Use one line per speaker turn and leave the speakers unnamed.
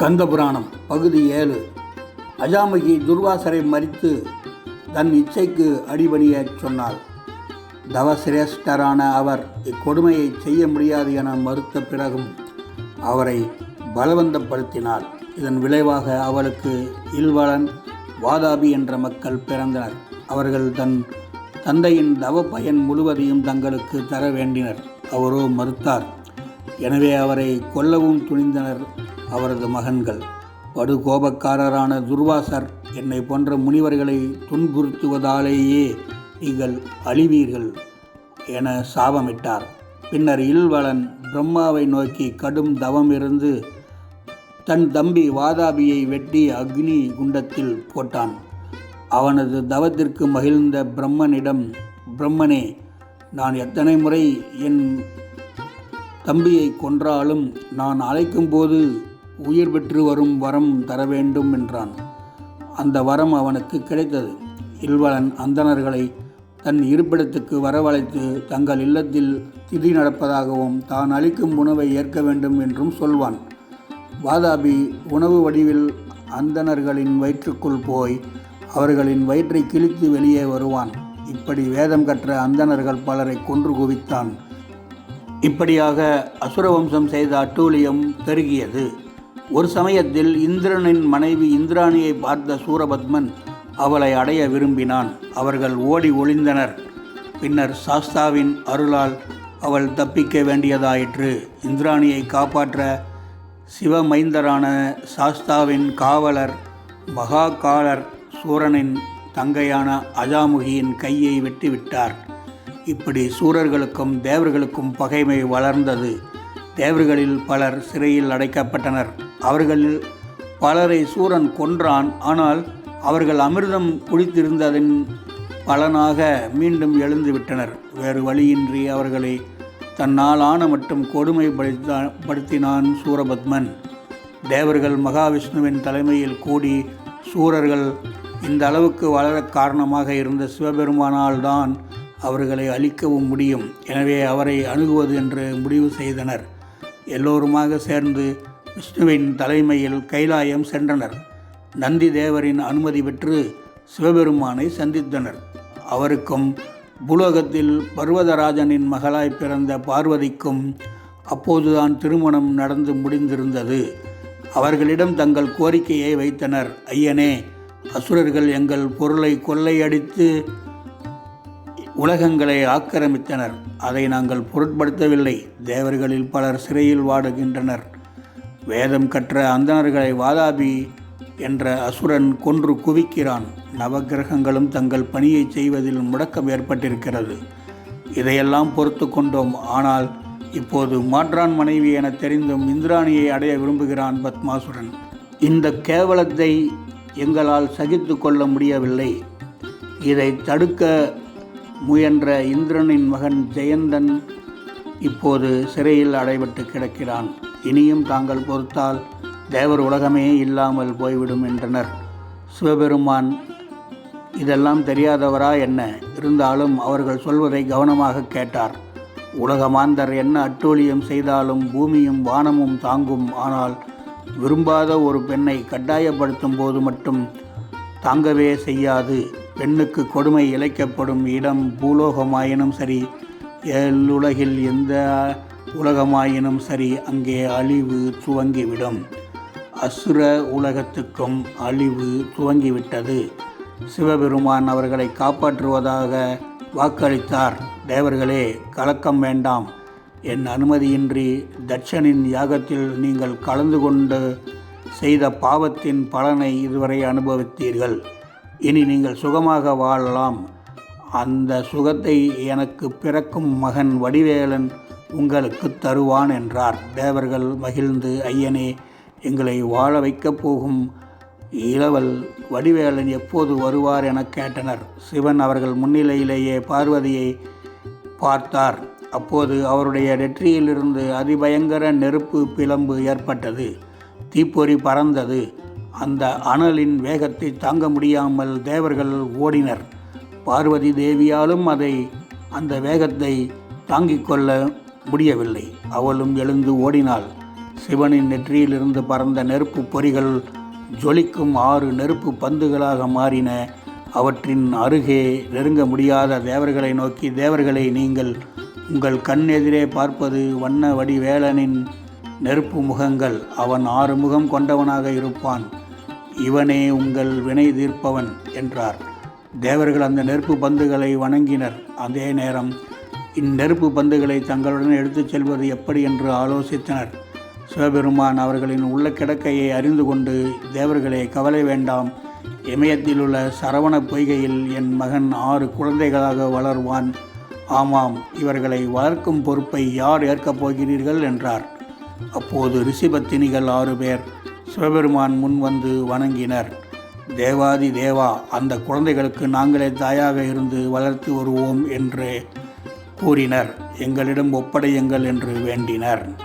கந்தபுராணம் பகுதி ஏழு. அஜாமகி துர்வாசரை மறித்து தன் இச்சைக்கு அடிபணிய சொன்னாள். தவசிரேஷ்டரான அவர் இக்கொடுமையை செய்ய முடியாது என மறுத்த பிறகும் அவரை பலவந்தப்படுத்தினார் இதன் விளைவாக அவளுக்கு இல்வளன் வாதாபி என்ற மக்கள் பிறந்தனர். அவர்கள் தன் தந்தையின் தவ பயன் முழுவதையும் தங்களுக்கு தர வேண்டினர். அவரோ மறுத்தார். எனவே அவரை கொல்லவும் துணிந்தனர். அவரது மகன்கள். படுகோபக்காரரான துர்வாசர் என்னை போன்ற முனிவர்களை துன்புறுத்துவதாலேயே நீங்கள் அழிவீர்கள் என சாபமிட்டார். பின்னர் இல்வளன் பிரம்மாவை நோக்கி கடும் தவம் இருந்து தன் தம்பி வாதாபியை வெட்டி அக்னி குண்டத்தில் போட்டான். அவனது தவத்திற்கு மகிழ்ந்த பிரம்மனிடம் பிரம்மனே நான் எத்தனை முறை என் தம்பியை கொன்றாலும் நான் அழைக்கும்போது உயிர் பெற்று வரும் வரம் தர வேண்டும் என்றான். அந்த வரம் அவனுக்கு கிடைத்தது. இல்வலன் அந்தணர்களை தன் இருப்பிடத்துக்கு வரவழைத்து தங்கள் இல்லத்தில் திதி நடப்பதாகவும் தான் அளிக்கும் உணவை ஏற்க வேண்டும் என்றும் சொல்வான். வாதாபி உணவு வடிவில் அந்தணர்களின் வயிற்றுக்குள் போய் அவர்களின் வயிற்றை கிழித்து வெளியே வருவான். இப்படி வேதம் கற்ற அந்தணர்கள் பலரை கொன்று குவித்தான். இப்படியாக அசுர வம்சம் செய்த அட்டூழியம் பெருகியது. ஒரு சமயத்தில் இந்திரனின் மனைவி இந்திராணியை பார்த்த சூரபத்மன் அவளை அடைய விரும்பினான். அவர்கள் ஓடி ஒளிந்தனர். பின்னர் சாஸ்தாவின் அருளால் அவள் தப்பிக்க வேண்டியதாயிற்று. இந்திராணியை காப்பாற்ற சிவமைந்தரான சாஸ்தாவின் காவலர் மகாகாலர் சூரனின் தங்கையான அஜாமுகியின் கையை வெட்டிவிட்டார். இப்படி சூரர்களுக்கும் தேவர்களுக்கும் பகைமை வளர்ந்தது. தேவர்களில் பலர் சிறையில் அடைக்கப்பட்டனர். அவர்களில் பலரை சூரன் கொன்றான். ஆனால் அவர்கள் அமிர்தம் குடித்திருந்ததன் பலனாக மீண்டும் எழுந்துவிட்டனர் வேறு வழியின்றி அவர்களை தன்னால் ஆன மட்டும் கொடுமைப்படுத்த படுத்தினான் சூரபத்மன். தேவர்கள் மகாவிஷ்ணுவின் தலைமையில் கூடி சூரர்கள் இந்த அளவுக்கு வளர காரணமாக இருந்த சிவபெருமானால் தான் அவர்களை அழிக்கவும் முடியும். எனவே அவரை அணுகுவது என்று முடிவு செய்தனர். எல்லோருமாக சேர்ந்து விஷ்ணுவின் தலைமையில் கைலாயம் சென்றனர். நந்தி தேவரின் அனுமதி பெற்று சிவபெருமானை சந்தித்தனர். அவருக்கும் பூலோகத்தில் பர்வதராஜனின் மகளாய் பிறந்த பார்வதிக்கும் அப்போதுதான் திருமணம் நடந்து முடிந்திருந்தது. அவர்களிடம் தங்கள் கோரிக்கையை வைத்தனர். ஐயனே அசுரர்கள் எங்கள் பொருளை கொள்ளையடித்து உலகங்களை ஆக்கிரமித்தனர். அதை நாங்கள் பொருட்படுத்தவில்லை. தேவர்களில் பலர் சிறையில் வாடுகின்றனர். வேதம் கற்ற அந்தணர்களை வாதாபி என்ற அசுரன் கொன்று குவிக்கிறான். நவக்கிரகங்களும் தங்கள் பணியை செய்வதில் முடக்கம் ஏற்பட்டிருக்கிறது. இதையெல்லாம் பொறுத்து கொண்டோம். ஆனால் இப்போது மாற்றான் மனைவி என தெரிந்தும் இந்திராணியை அடைய விரும்புகிறான் பத்மாசுரன். இந்த கேவலத்தை எங்களால் சகித்து கொள்ள முடியவில்லை. இதை தடுக்க முயன்ற இந்திரனின் மகன் ஜெயந்தன் இப்போது சிறையில் அடைபட்டு கிடக்கிறான். இனியும் தாங்கள் பொறுத்தால் தேவர் உலகமே இல்லாமல் போய்விடும் என்றனர். சிவபெருமான் இதெல்லாம் தெரியாதவரா என்ன? இருந்தாலும் அவர்கள் சொல்வதை கவனமாக கேட்டார். உலகமாந்தர் என்ன அட்டூழியம் செய்தாலும் பூமியும் வானமும் தாங்கும். ஆனால் விரும்பாத ஒரு பெண்ணை கட்டாயப்படுத்தும் போது மட்டும் தாங்கவே செய்யாது. பெண்ணுக்கு கொடுமை இழைக்கப்படும் இடம் பூலோகமாயினும் சரி ஏழுலகில் எந்த உலகமாயினும் சரி அங்கே அழிவு துவங்கிவிடும். அசுர உலகத்துக்கும் அழிவு துவங்கிவிட்டது. சிவபெருமான் அவர்களை காப்பாற்றுவதாக வாக்களித்தார். தேவர்களே கலக்கம் வேண்டாம். என் அனுமதியின்றி தட்சனின் யாகத்தில் நீங்கள் கலந்து கொண்டு செய்த பாவத்தின் பலனை இதுவரை அனுபவித்தீர்கள். இனி நீங்கள் சுகமாக வாழலாம். அந்த சுகத்தை எனக்கு பிறக்கும் மகன் வடிவேலன் உங்களுக்கு தருவான் என்றார். தேவர்கள் மகிழ்ந்து ஐயனே எங்களை வாழ வைக்கப் போகும் இளவல் வடிவேலன் எப்போது வருவார்? என கேட்டனர். சிவன் அவர்கள் முன்னிலையிலேயே பார்வதியை பார்த்தார். அப்போது அவருடைய நெற்றியிலிருந்து அதிபயங்கர நெருப்பு பிளம்பு ஏற்பட்டது. தீப்பொறி பறந்தது. அந்த அனலின் வேகத்தை தாங்க முடியாமல் தேவர்கள் ஓடினர். பார்வதி தேவியாலும் அதை அந்த வேகத்தை தாங்கிக் கொள்ள முடியவில்லை. அவளும் எழுந்து ஓடினாள். சிவனின் நெற்றியிலிருந்து பறந்த நெருப்பு பொறிகள் ஜொலிக்கும் ஆறு நெருப்பு பந்துகளாக மாறின. அவற்றின் அருகே நெருங்க முடியாத தேவர்களை நோக்கி தேவர்களை நீங்கள் உங்கள் கண் எதிரே பார்ப்பது வண்ண வடிவேலனின் நெருப்பு முகங்கள். அவன் ஆறு முகம் கொண்டவனாக இருப்பான். இவனே உங்கள் வினை தீர்ப்பவன் என்றார். தேவர்கள் அந்த நெருப்பு பந்துகளை வணங்கினர். அதே நேரம் இந்நெருப்பு பந்துகளை தங்களுடன் எடுத்துச் செல்வது எப்படி என்று ஆலோசித்தனர். சிவபெருமான் அவர்களின் உள்ள கிடக்கையை அறிந்து கொண்டு தேவர்களே கவலை வேண்டாம். இமயத்தில் உள்ள சரவண பொய்கையில் என் மகன் ஆறு குழந்தைகளாக வளர்வான். ஆமாம் இவர்களை வளர்க்கும் பொறுப்பை யார் ஏற்கப் போகிறீர்கள்? என்றார். அப்போது ரிஷிபத்தினிகள் ஆறு பேர் சிவபெருமான் முன் வந்து வணங்கினர். தேவாதி தேவா அந்த குழந்தைகளுக்கு நாங்களே தாயாக இருந்து வளர்த்து வருவோம் என்று கூறினர். எங்களிடம் ஒப்படையுங்கள் என்று வேண்டினர்.